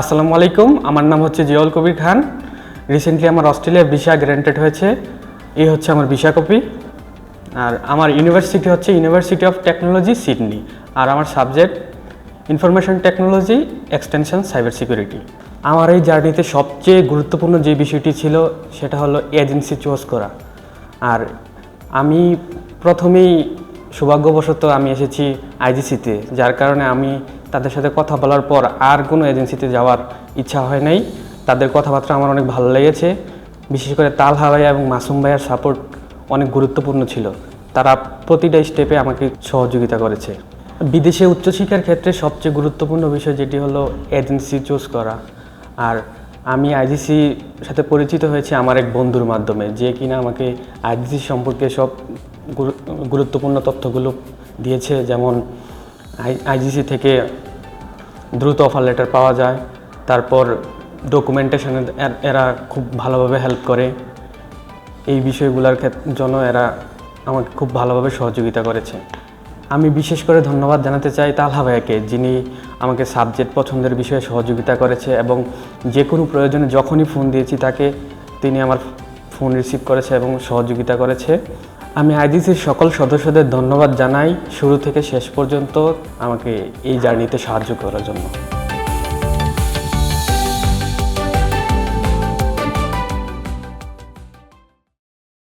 আসসালামু আলাইকুম। আমার নাম হচ্ছে জিয়াউল কবির খান। রিসেন্টলি আমার অস্ট্রেলিয়া ভিসা গ্র্যান্টেড হয়েছে। এই হচ্ছে আমার ভিসা কপি। আর আমার ইউনিভার্সিটি হচ্ছে ইউনিভার্সিটি অফ টেকনোলজি সিডনি আর আমার subject information technology extension cyber security আমার এই জার্নিতে সবচেয়ে গুরুত্বপূর্ণ যে বিষয়টি ছিল, সেটা হলো এজেন্সি চুজ করা। আর আমি প্রথমেই সৌভাগ্যবশত আমি এসেছি আইজিসিতে যার কারণে আমি তাদের সাথে কথা বলার পর আর কোনো এজেন্সিতে যাওয়ার ইচ্ছা হয় নাই। তাদের কথাবার্তা আমার অনেক ভালো লেগেছে। বিশেষ করে তালহা ভাইয়া এবং মাসুম ভাইয়ার সাপোর্ট অনেক গুরুত্বপূর্ণ ছিল। তারা প্রতিটা স্টেপে আমাকে সহযোগিতা করেছে। বিদেশে উচ্চশিক্ষার ক্ষেত্রে সবচেয়ে গুরুত্বপূর্ণ বিষয় যেটি হলো এজেন্সি চুজ করা। আর আমি আইজিসি সাথে পরিচিত হয়েছি আমার এক বন্ধুর মাধ্যমে, যে কিনা আমাকে আইজিসি সম্পর্কে সব গুরুত্বপূর্ণ তথ্যগুলো দিয়েছে। যেমন আইজিসি থেকে দ্রুত অফার লেটার পাওয়া যায়। তারপর ডকুমেন্টেশনে এরা খুব ভালোভাবে হেল্প করে। এই বিষয়গুলোর জন্য এরা আমাকে খুব ভালোভাবে সহযোগিতা করেছে। আমি বিশেষ করে ধন্যবাদ জানাতে চাই তালহা ভাইয়াকে, যিনি আমাকে সাবজেক্ট পছন্দের বিষয়ে সহযোগিতা করেছে এবং যে কোনো প্রয়োজনে যখনই ফোন দিয়েছি তাকে তিনি আমার ফোন রিসিভ করেছে এবং সহযোগিতা করেছে। আমি আইডিসির সকল সদস্যদের ধন্যবাদ জানাই। শুরু থেকে শেষ পর্যন্ত আমাকে এই জার্নিতে সাহায্য করার জন্য।